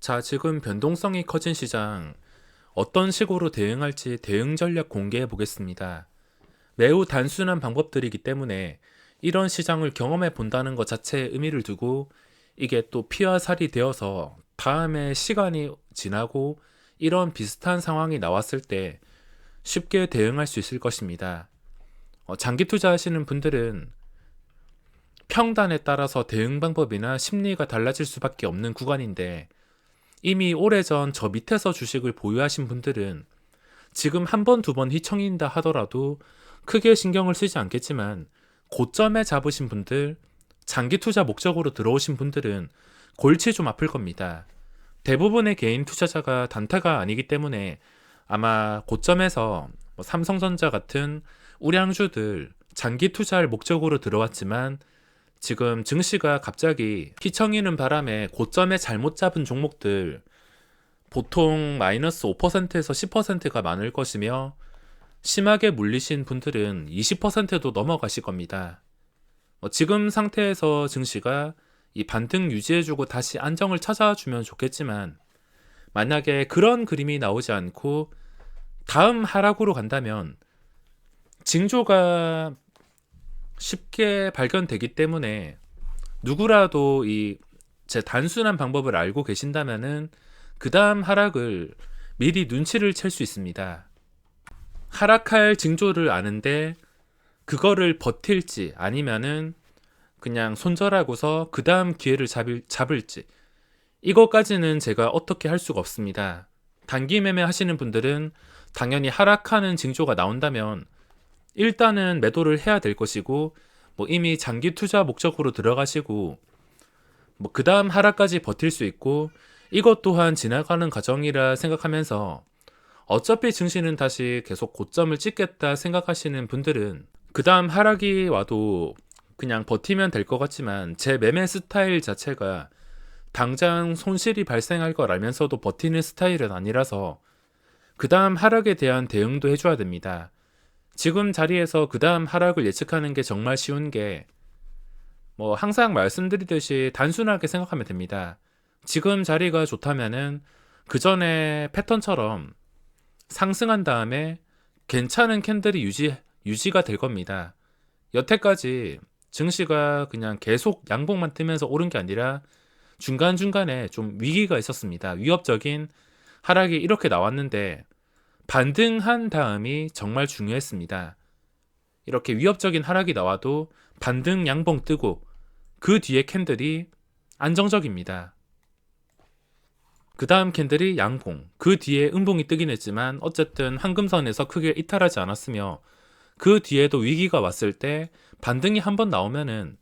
자, 지금 변동성이 커진 시장 어떤 식으로 대응할지 대응 전략 공개해 보겠습니다. 매우 단순한 방법들이기 때문에 이런 시장을 경험해 본다는 것 자체에 의미를 두고 이게 또 피와 살이 되어서 다음에 시간이 지나고 이런 비슷한 상황이 나왔을 때 쉽게 대응할 수 있을 것입니다. 어, 장기 투자하시는 분들은 평단에 따라서 대응 방법이나 심리가 달라질 수밖에 없는 구간인데 이미 오래전 저 밑에서 주식을 보유하신 분들은 지금 한 번, 두 번 휘청인다 하더라도 크게 신경을 쓰지 않겠지만 고점에 잡으신 분들, 장기 투자 목적으로 들어오신 분들은 골치 좀 아플 겁니다. 대부분의 개인 투자자가 단타가 아니기 때문에 아마 고점에서 뭐 삼성전자 같은 우량주들 장기 투자할 목적으로 들어왔지만 지금 증시가 갑자기 휘청이는 바람에 고점에 잘못 잡은 종목들 보통 마이너스 5%에서 10%가 많을 것이며 심하게 물리신 분들은 20%도 넘어가실 겁니다. 뭐 지금 상태에서 증시가 이 반등 유지해주고 다시 안정을 찾아주면 좋겠지만 만약에 그런 그림이 나오지 않고 다음 하락으로 간다면 징조가 쉽게 발견되기 때문에 누구라도 이 제 단순한 방법을 알고 계신다면은 그 다음 하락을 미리 눈치를 챌 수 있습니다. 하락할 징조를 아는데 그거를 버틸지 아니면은 그냥 손절하고서 그 다음 기회를 잡을, 잡을지 이것까지는 제가 어떻게 할 수가 없습니다. 단기 매매 하시는 분들은 당연히 하락하는 징조가 나온다면 일단은 매도를 해야 될 것이고 뭐 이미 장기 투자 목적으로 들어가시고 뭐 그 다음 하락까지 버틸 수 있고 이것 또한 지나가는 과정이라 생각하면서 어차피 증시는 다시 계속 고점을 찍겠다 생각하시는 분들은 그 다음 하락이 와도 그냥 버티면 될 것 같지만 제 매매 스타일 자체가 당장 손실이 발생할 걸 알면서도 버티는 스타일은 아니라서 그 다음 하락에 대한 대응도 해줘야 됩니다. 지금 자리에서 그 다음 하락을 예측하는 게 정말 쉬운 게 뭐 항상 말씀드리듯이 단순하게 생각하면 됩니다. 지금 자리가 좋다면은 그 전에 패턴처럼 상승한 다음에 괜찮은 캔들이 유지, 유지가 될 겁니다. 여태까지 증시가 그냥 계속 양봉만 뜨면서 오른 게 아니라 중간중간에 좀 위기가 있었습니다. 위협적인 하락이 이렇게 나왔는데 반등한 다음이 정말 중요했습니다. 이렇게 위협적인 하락이 나와도 반등 양봉 뜨고 그 뒤에 캔들이 안정적입니다. 그 다음 캔들이 양봉, 그 뒤에 음봉이 뜨긴 했지만 어쨌든 황금선에서 크게 이탈하지 않았으며 그 뒤에도 위기가 왔을 때 반등이 한 번 나오면은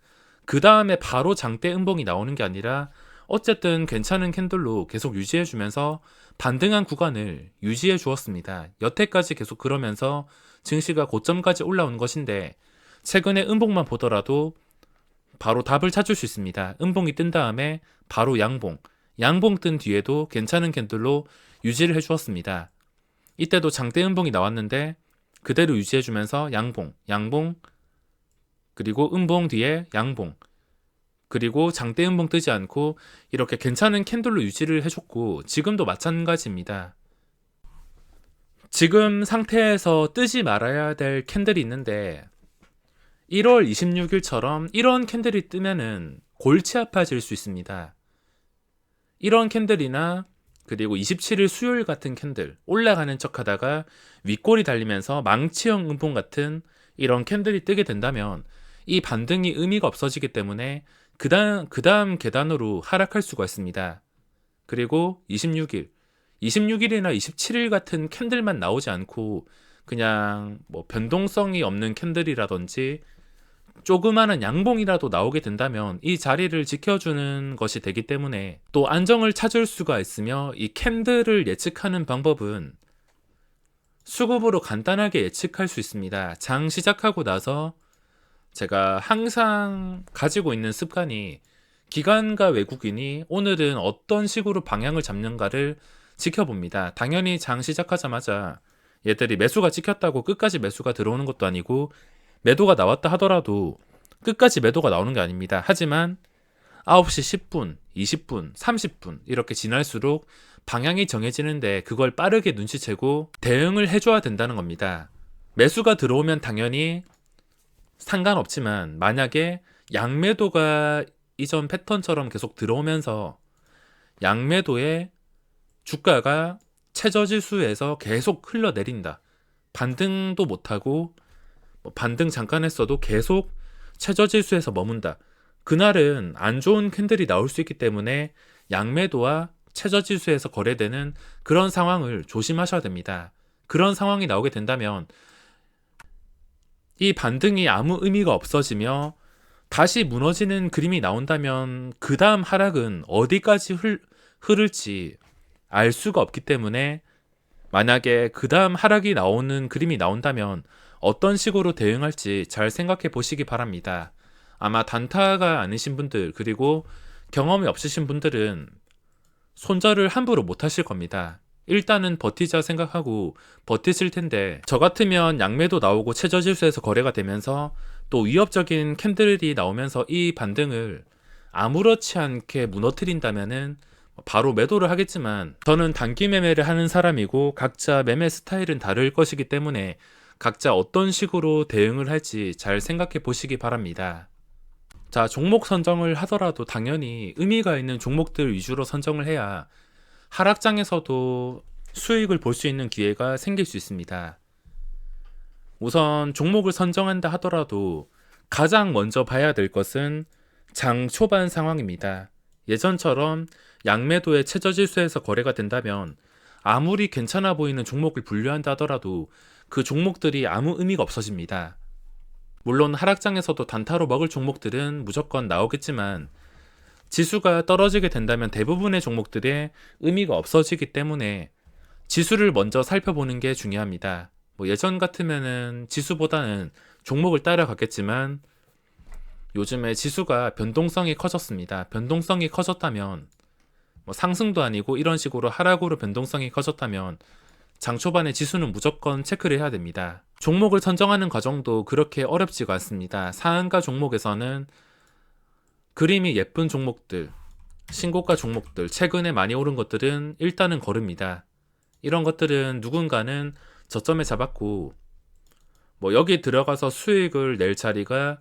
그 다음에 바로 장대 음봉이 나오는 게 아니라 어쨌든 괜찮은 캔들로 계속 유지해 주면서 반등한 구간을 유지해 주었습니다. 여태까지 계속 그러면서 증시가 고점까지 올라온 것인데 최근에 음봉만 보더라도 바로 답을 찾을 수 있습니다. 음봉이 뜬 다음에 바로 양봉, 양봉 뜬 뒤에도 괜찮은 캔들로 유지를 해주었습니다. 이때도 장대 음봉이 나왔는데 그대로 유지해주면서 양봉, 양봉, 그리고 음봉 뒤에 양봉, 그리고 장대 음봉 뜨지 않고 이렇게 괜찮은 캔들로 유지를 해줬고 지금도 마찬가지입니다. 지금 상태에서 뜨지 말아야 될 캔들이 있는데 1월 26일처럼 이런 캔들이 뜨면은 골치 아파질 수 있습니다. 이런 캔들이나 그리고 27일 수요일 같은 캔들 올라가는 척 하다가 윗골이 달리면서 망치형 음봉 같은 이런 캔들이 뜨게 된다면 이 반등이 의미가 없어지기 때문에 그 다음, 그 다음 계단으로 하락할 수가 있습니다. 그리고 26일, 26일이나 27일 같은 캔들만 나오지 않고 그냥 뭐 변동성이 없는 캔들이라든지 조그마한 양봉이라도 나오게 된다면 이 자리를 지켜주는 것이 되기 때문에 또 안정을 찾을 수가 있으며 이 캔들을 예측하는 방법은 수급으로 간단하게 예측할 수 있습니다. 장 시작하고 나서 제가 항상 가지고 있는 습관이 기관과 외국인이 오늘은 어떤 식으로 방향을 잡는가를 지켜봅니다. 당연히 장 시작하자마자 얘들이 매수가 찍혔다고 끝까지 매수가 들어오는 것도 아니고 매도가 나왔다 하더라도 끝까지 매도가 나오는 게 아닙니다. 하지만 9시 10분, 20분, 30분 이렇게 지날수록 방향이 정해지는데 그걸 빠르게 눈치채고 대응을 해줘야 된다는 겁니다. 매수가 들어오면 당연히 상관없지만 만약에 양매도가 이전 패턴처럼 계속 들어오면서 양매도에 주가가 최저지수에서 계속 흘러내린다. 반등도 못하고 뭐 반등 잠깐 했어도 계속 최저지수에서 머문다. 그날은 안 좋은 캔들이 나올 수 있기 때문에 양매도와 최저지수에서 거래되는 그런 상황을 조심하셔야 됩니다. 그런 상황이 나오게 된다면 이 반등이 아무 의미가 없어지며 다시 무너지는 그림이 나온다면 그 다음 하락은 어디까지 흘, 흐를지 알 수가 없기 때문에 만약에 그 다음 하락이 나오는 그림이 나온다면 어떤 식으로 대응할지 잘 생각해 보시기 바랍니다. 아마 단타가 아니신 분들 그리고 경험이 없으신 분들은 손절을 함부로 못 하실 겁니다. 일단은 버티자 생각하고 버티실 텐데 저 같으면 양매도 나오고 최저 지수에서 거래가 되면서 또 위협적인 캔들이 나오면서 이 반등을 아무렇지 않게 무너뜨린다면은 바로 매도를 하겠지만 저는 단기 매매를 하는 사람이고 각자 매매 스타일은 다를 것이기 때문에 각자 어떤 식으로 대응을 할지 잘 생각해 보시기 바랍니다. 자, 종목 선정을 하더라도 당연히 의미가 있는 종목들 위주로 선정을 해야 하락장에서도 수익을 볼 수 있는 기회가 생길 수 있습니다. 우선 종목을 선정한다 하더라도 가장 먼저 봐야 될 것은 장 초반 상황입니다. 예전처럼 양매도의 최저지수에서 거래가 된다면 아무리 괜찮아 보이는 종목을 분류한다 하더라도 그 종목들이 아무 의미가 없어집니다. 물론 하락장에서도 단타로 먹을 종목들은 무조건 나오겠지만 지수가 떨어지게 된다면 대부분의 종목들의 의미가 없어지기 때문에 지수를 먼저 살펴보는 게 중요합니다. 뭐 예전 같으면은 지수보다는 종목을 따라갔겠지만 요즘에 지수가 변동성이 커졌습니다. 변동성이 커졌다면 뭐 상승도 아니고 이런 식으로 하락으로 변동성이 커졌다면 장 초반에 지수는 무조건 체크를 해야 됩니다. 종목을 선정하는 과정도 그렇게 어렵지가 않습니다. 상한가 종목에서는 그림이 예쁜 종목들, 신고가 종목들, 최근에 많이 오른 것들은 일단은 거릅니다. 이런 것들은 누군가는 저점에 잡았고, 뭐 여기 들어가서 수익을 낼 자리가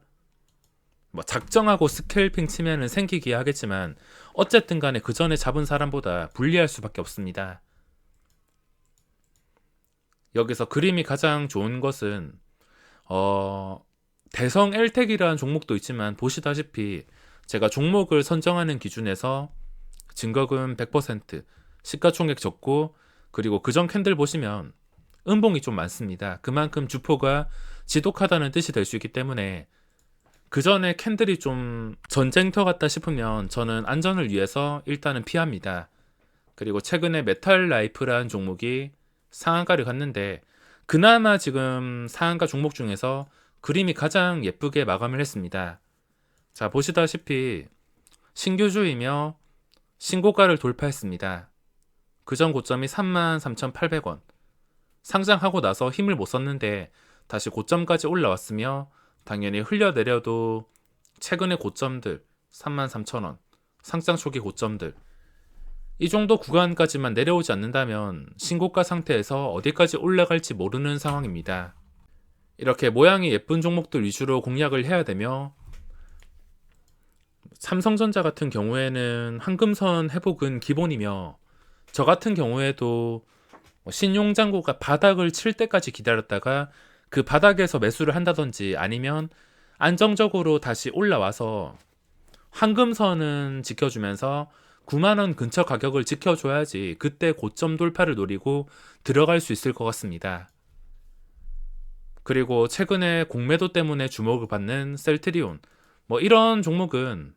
뭐 작정하고 스케일핑 치면은 생기기 하겠지만 어쨌든 간에 그 전에 잡은 사람보다 불리할 수밖에 없습니다. 여기서 그림이 가장 좋은 것은 어 대성 엘텍이라는 종목도 있지만 보시다시피 제가 종목을 선정하는 기준에서 증거금 100%, 시가총액 적고 그리고 그전 캔들 보시면 음봉이 좀 많습니다. 그만큼 주포가 지독하다는 뜻이 될 수 있기 때문에 그 전에 캔들이 좀 전쟁터 같다 싶으면 저는 안전을 위해서 일단은 피합니다. 그리고 최근에 메탈 라이프라는 종목이 상한가를 갔는데 그나마 지금 상한가 종목 중에서 그림이 가장 예쁘게 마감을 했습니다. 자, 보시다시피 신규주이며 신고가를 돌파했습니다. 그전 고점이 33,800원. 상장하고 나서 힘을 못 썼는데 다시 고점까지 올라왔으며 당연히 흘려내려도 최근의 고점들 33,000원, 상장 초기 고점들 이 정도 구간까지만 내려오지 않는다면 신고가 상태에서 어디까지 올라갈지 모르는 상황입니다. 이렇게 모양이 예쁜 종목들 위주로 공략을 해야 되며 삼성전자 같은 경우에는 황금선 회복은 기본이며 저 같은 경우에도 뭐 신용장고가 바닥을 칠 때까지 기다렸다가 그 바닥에서 매수를 한다든지 아니면 안정적으로 다시 올라와서 황금선은 지켜주면서 9만원 근처 가격을 지켜줘야지 그때 고점 돌파를 노리고 들어갈 수 있을 것 같습니다. 그리고 최근에 공매도 때문에 주목을 받는 셀트리온 뭐 이런 종목은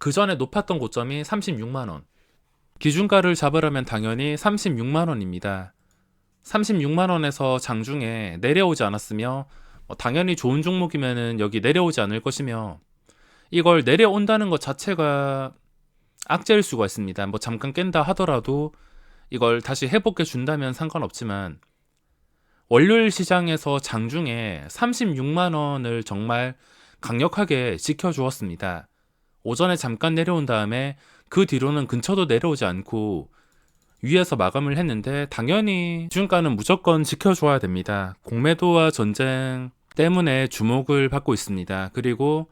그 전에 높았던 고점이 36만원 기준가를 잡으려면 당연히 36만원입니다. 36만원에서 장중에 내려오지 않았으며 뭐 당연히 좋은 종목이면 여기 내려오지 않을 것이며 이걸 내려온다는 것 자체가 악재일 수가 있습니다. 뭐 잠깐 깬다 하더라도 이걸 다시 회복해 준다면 상관없지만 월요일 시장에서 장중에 36만 원을 정말 강력하게 지켜주었습니다. 오전에 잠깐 내려온 다음에 그 뒤로는 근처도 내려오지 않고 위에서 마감을 했는데 당연히 기준가는 무조건 지켜줘야 됩니다. 공매도와 전쟁 때문에 주목을 받고 있습니다. 그리고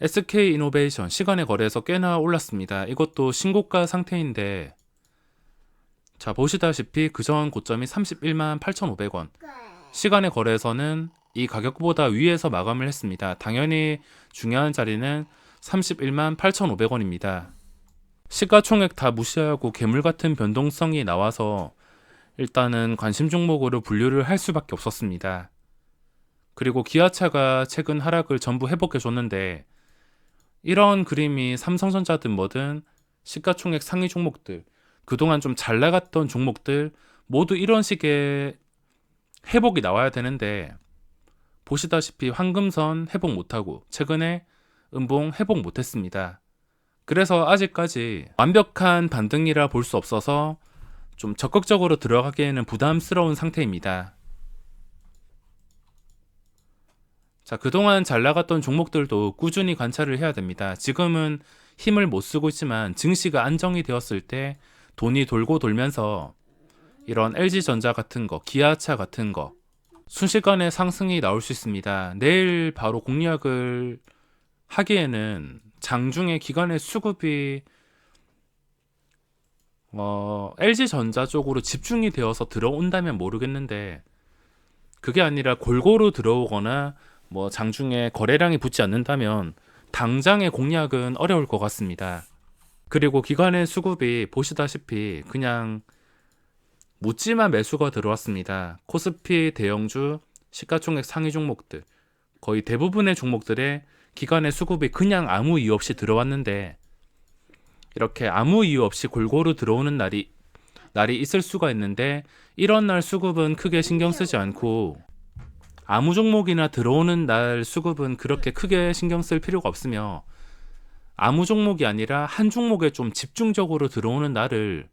SK 이노베이션 시간의 거래에서 꽤나 올랐습니다. 이것도 신고가 상태인데 자 보시다시피 그전 고점이 31만 8,500원 시간의 거래에서는 이 가격보다 위에서 마감을 했습니다. 당연히 중요한 자리는 31만 8,500원입니다. 시가총액 다 무시하고 괴물 같은 변동성이 나와서 일단은 관심 종목으로 분류를 할 수밖에 없었습니다. 그리고 기아차가 최근 하락을 전부 회복해 줬는데 이런 그림이 삼성전자든 뭐든 시가총액 상위 종목들 그동안 좀 잘 나갔던 종목들 모두 이런 식의 회복이 나와야 되는데 보시다시피 황금선 회복 못하고 최근에 음봉 회복 못했습니다. 그래서 아직까지 완벽한 반등이라 볼 수 없어서 좀 적극적으로 들어가기에는 부담스러운 상태입니다. 자, 그동안 잘 나갔던 종목들도 꾸준히 관찰을 해야 됩니다. 지금은 힘을 못 쓰고 있지만 증시가 안정이 되었을 때 돈이 돌고 돌면서 이런 LG전자 같은 거, 기아차 같은 거 순식간에 상승이 나올 수 있습니다. 내일 바로 공략을 하기에는 장중에 기관의 수급이 어, LG전자 쪽으로 집중이 되어서 들어온다면 모르겠는데 그게 아니라 골고루 들어오거나 뭐 장중에 거래량이 붙지 않는다면 당장의 공략은 어려울 것 같습니다. 그리고 기관의 수급이 보시다시피 그냥 묻지마 매수가 들어왔습니다. 코스피 대형주 시가총액 상위 종목들 거의 대부분의 종목들의 기관의 수급이 그냥 아무 이유 없이 들어왔는데 이렇게 아무 이유 없이 골고루 들어오는 날이 날이 있을 수가 있는데 이런 날 수급은 크게 신경 쓰지 않고 아무 종목이나 들어오는 날 수급은 그렇게 크게 신경 쓸 필요가 없으며 아무 종목이 아니라 한 종목에 좀 집중적으로 들어오는 날을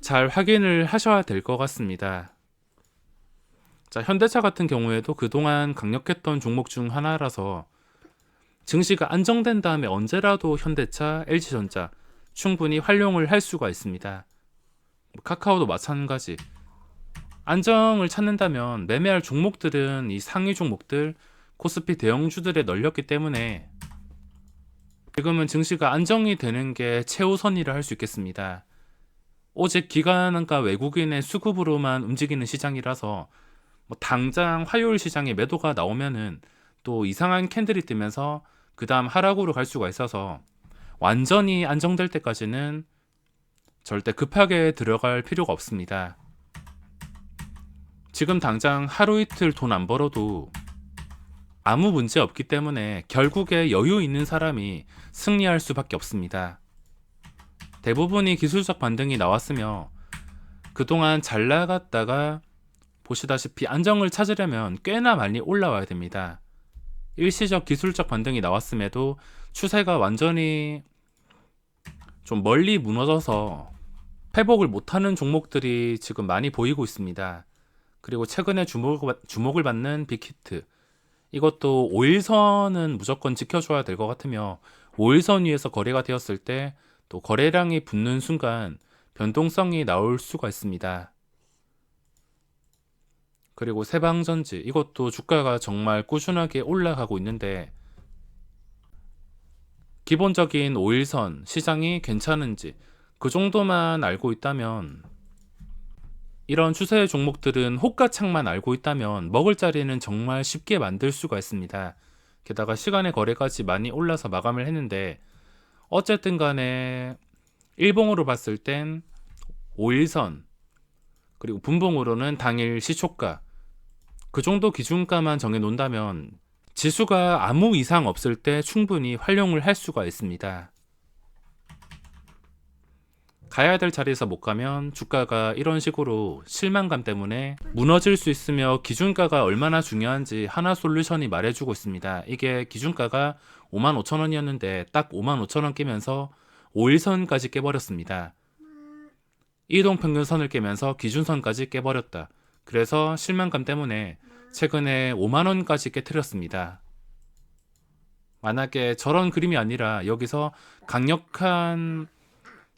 잘 확인을 하셔야 될 것 같습니다. 자, 현대차 같은 경우에도 그동안 강력했던 종목 중 하나라서 증시가 안정된 다음에 언제라도 현대차, LG전자 충분히 활용을 할 수가 있습니다. 뭐 카카오도 마찬가지. 안정을 찾는다면 매매할 종목들은 이 상위 종목들, 코스피 대형주들에 널렸기 때문에 지금은 증시가 안정이 되는 게 최우선이라 할 수 있겠습니다. 오직 기관과 외국인의 수급으로만 움직이는 시장이라서 뭐 당장 화요일 시장에 매도가 나오면은 또 이상한 캔들이 뜨면서 그 다음 하락으로 갈 수가 있어서 완전히 안정될 때까지는 절대 급하게 들어갈 필요가 없습니다. 지금 당장 하루 이틀 돈 안 벌어도 아무 문제 없기 때문에 결국에 여유 있는 사람이 승리할 수밖에 없습니다. 대부분이 기술적 반등이 나왔으며 그동안 잘 나갔다가 보시다시피 안정을 찾으려면 꽤나 많이 올라와야 됩니다. 일시적 기술적 반등이 나왔음에도 추세가 완전히 좀 멀리 무너져서 회복을 못하는 종목들이 지금 많이 보이고 있습니다. 그리고 최근에 주목을, 받는 빅히트 이것도 5일선은 무조건 지켜줘야 될 것 같으며 5일선 위에서 거래가 되었을 때 또 거래량이 붙는 순간 변동성이 나올 수가 있습니다. 그리고 세방전지 이것도 주가가 정말 꾸준하게 올라가고 있는데 기본적인 5일선 시장이 괜찮은지 그 정도만 알고 있다면 이런 추세의 종목들은 호가창만 알고 있다면 먹을 자리는 정말 쉽게 만들 수가 있습니다. 게다가 시간의 거래까지 많이 올라서 마감을 했는데 어쨌든 간에 일봉으로 봤을 땐 5일선 그리고 분봉으로는 당일 시초가 그 정도 기준가만 정해 놓는다면 지수가 아무 이상 없을 때 충분히 활용을 할 수가 있습니다. 가야 될 자리에서 못 가면 주가가 이런 식으로 실망감 때문에 무너질 수 있으며 기준가가 얼마나 중요한지 하나 솔루션이 말해주고 있습니다. 이게 기준가가 5만 5천 원이었는데 딱 5만 5천 원 깨면서 5일선까지 깨버렸습니다. 이동평균선을 깨면서 기준선까지 깨버렸다. 그래서 실망감 때문에 최근에 5만 원까지 깨뜨렸습니다. 만약에 저런 그림이 아니라 여기서 강력한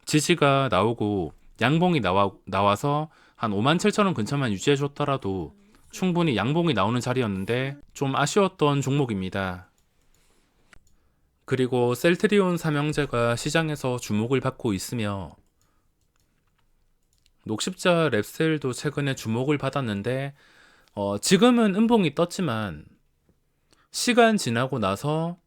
지지가 나오고 양봉이 나와, 나와서 한 5만 7천 원 근처만 유지해 줬더라도 충분히 양봉이 나오는 자리였는데 좀 아쉬웠던 종목입니다. 그리고 셀트리온 삼형제가 시장에서 주목을 받고 있으며 녹십자 랩셀도 최근에 주목을 받았는데 어, 지금은 음봉이 떴지만 시간 지나고 나서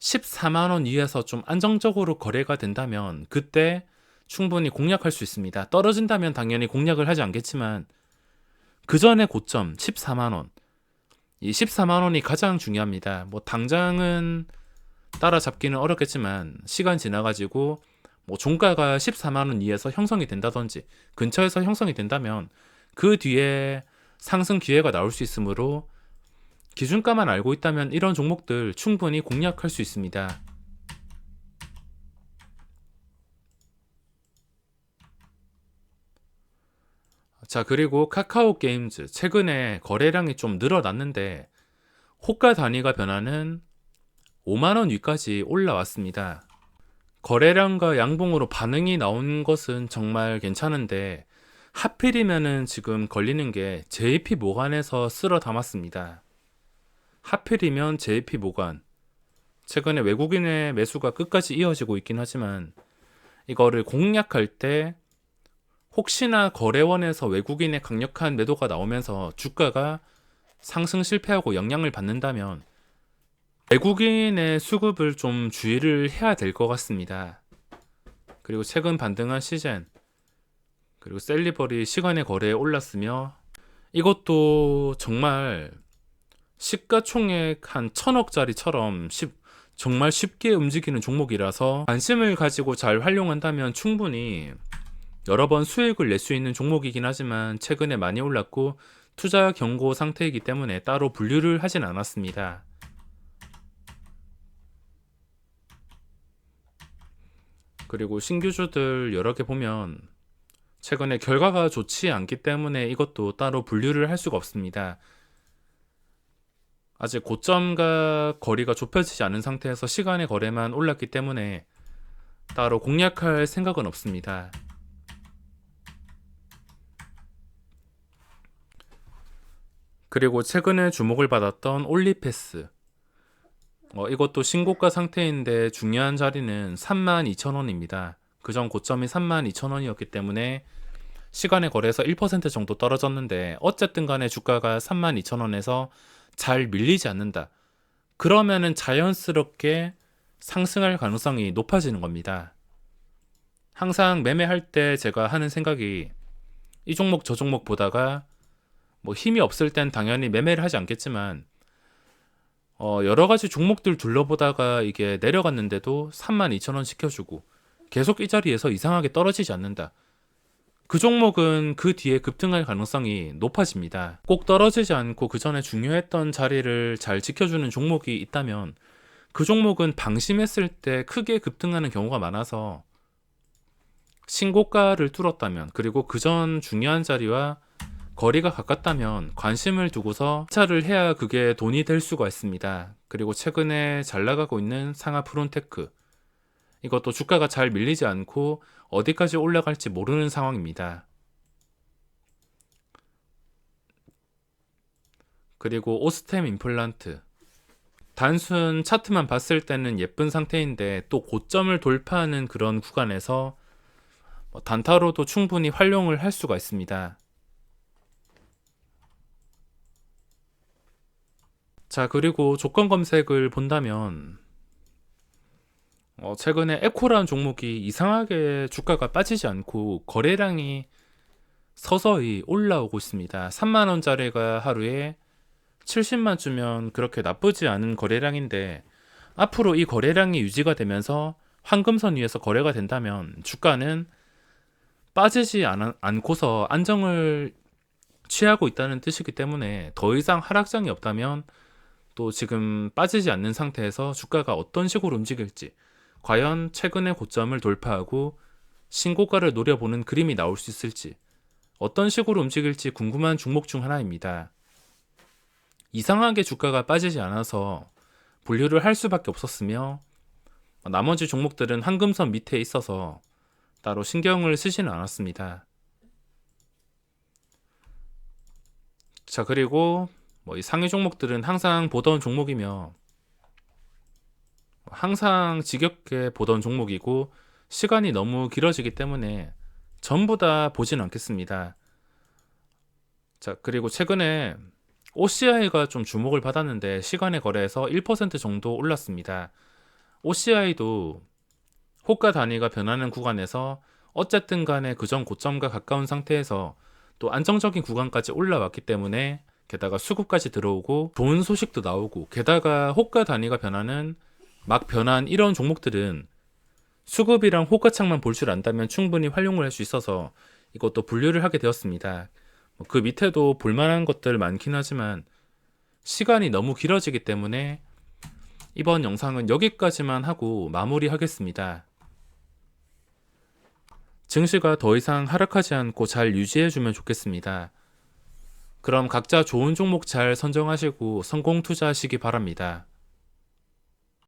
14만 원 이하에서 좀 안정적으로 거래가 된다면 그때 충분히 공략할 수 있습니다. 떨어진다면 당연히 공략을 하지 않겠지만 그 전에 고점 14만 원. 이 14만 원이 가장 중요합니다. 뭐 당장은 따라잡기는 어렵겠지만 시간 지나 가지고 뭐 종가가 14만 원 이하에서 형성이 된다든지 근처에서 형성이 된다면 그 뒤에 상승 기회가 나올 수 있으므로 기준가만 알고 있다면 이런 종목들 충분히 공략할 수 있습니다. 자, 그리고 카카오 게임즈 최근에 거래량이 좀 늘어났는데 호가 단위가 변화는 5만 원 위까지 올라왔습니다. 거래량과 양봉으로 반응이 나온 것은 정말 괜찮은데 하필이면은 지금 걸리는 게 JP 모간에서 쓸어 담았습니다. 하필이면 JP 모간. 최근에 외국인의 매수가 끝까지 이어지고 있긴 하지만 이거를 공략할 때 혹시나 거래원에서 외국인의 강력한 매도가 나오면서 주가가 상승 실패하고 영향을 받는다면 외국인의 수급을 좀 주의를 해야 될 것 같습니다. 그리고 최근 반등한 시젠 그리고 셀리버리 시간의 거래에 올랐으며 이것도 정말 시가총액 한 천억짜리처럼 쉽, 정말 쉽게 움직이는 종목이라서 관심을 가지고 잘 활용한다면 충분히 여러 번 수익을 낼 수 있는 종목이긴 하지만 최근에 많이 올랐고 투자 경고 상태이기 때문에 따로 분류를 하진 않았습니다. 그리고 신규주들 여러 개 보면 최근에 결과가 좋지 않기 때문에 이것도 따로 분류를 할 수가 없습니다. 아직 고점과 거리가 좁혀지지 않은 상태에서 시간의 거래만 올랐기 때문에 따로 공략할 생각은 없습니다. 그리고 최근에 주목을 받았던 올리패스. 어, 이것도 신고가 상태인데 중요한 자리는 32,000원입니다. 그전 고점이 32,000원이었기 때문에 시간에 거래해서 1% 정도 떨어졌는데 어쨌든 간에 주가가 32,000원에서 잘 밀리지 않는다. 그러면은 자연스럽게 상승할 가능성이 높아지는 겁니다. 항상 매매할 때 제가 하는 생각이 이 종목 저 종목 보다가 뭐 힘이 없을 땐 당연히 매매를 하지 않겠지만 어 여러 가지 종목들 둘러보다가 이게 내려갔는데도 32,000원 시켜주고 계속 이 자리에서 이상하게 떨어지지 않는다. 그 종목은 그 뒤에 급등할 가능성이 높아집니다. 꼭 떨어지지 않고 그 전에 중요했던 자리를 잘 지켜주는 종목이 있다면 그 종목은 방심했을 때 크게 급등하는 경우가 많아서 신고가를 뚫었다면 그리고 그 전 중요한 자리와 거리가 가깝다면 관심을 두고서 차를 해야 그게 돈이 될 수가 있습니다. 그리고 최근에 잘 나가고 있는 상하 프론테크 이것도 주가가 잘 밀리지 않고 어디까지 올라갈지 모르는 상황입니다. 그리고 오스템 임플란트 단순 차트만 봤을 때는 예쁜 상태인데 또 고점을 돌파하는 그런 구간에서 뭐 단타로도 충분히 활용을 할 수가 있습니다. 자, 그리고 조건 검색을 본다면 어, 최근에 에코라는 종목이 이상하게 주가가 빠지지 않고 거래량이 서서히 올라오고 있습니다. 3만 원짜리가 하루에 70만 주면 그렇게 나쁘지 않은 거래량인데 앞으로 이 거래량이 유지가 되면서 황금선 위에서 거래가 된다면 주가는 빠지지 않, 않고서 안정을 취하고 있다는 뜻이기 때문에 더 이상 하락장이 없다면 또 지금 빠지지 않는 상태에서 주가가 어떤 식으로 움직일지 과연 최근의 고점을 돌파하고 신고가를 노려보는 그림이 나올 수 있을지 어떤 식으로 움직일지 궁금한 종목 중 하나입니다. 이상하게 주가가 빠지지 않아서 분류를 할 수밖에 없었으며 나머지 종목들은 한금선 밑에 있어서 따로 신경을 쓰지는 않았습니다. 자, 그리고 뭐 이 상위 종목들은 항상 보던 종목이며 항상 지겹게 보던 종목이고 시간이 너무 길어지기 때문에 전부 다 보진 않겠습니다. 자, 그리고 최근에 OCI가 좀 주목을 받았는데 시간의 거래에서 1% 정도 올랐습니다. OCI도 호가 단위가 변하는 구간에서 어쨌든 간에 그전 고점과 가까운 상태에서 또 안정적인 구간까지 올라왔기 때문에 게다가 수급까지 들어오고 좋은 소식도 나오고 게다가 호가 단위가 변하는 막 변한 이런 종목들은 수급이랑 호가창만 볼 줄 안다면 충분히 활용을 할 수 있어서 이것도 분류를 하게 되었습니다. 뭐그 밑에도 볼만한 것들 많긴 하지만 시간이 너무 길어지기 때문에 이번 영상은 여기까지만 하고 마무리하겠습니다. 증시가 더 이상 하락하지 않고 잘 유지해주면 좋겠습니다. 그럼 각자 좋은 종목 잘 선정하시고 성공 투자하시기 바랍니다.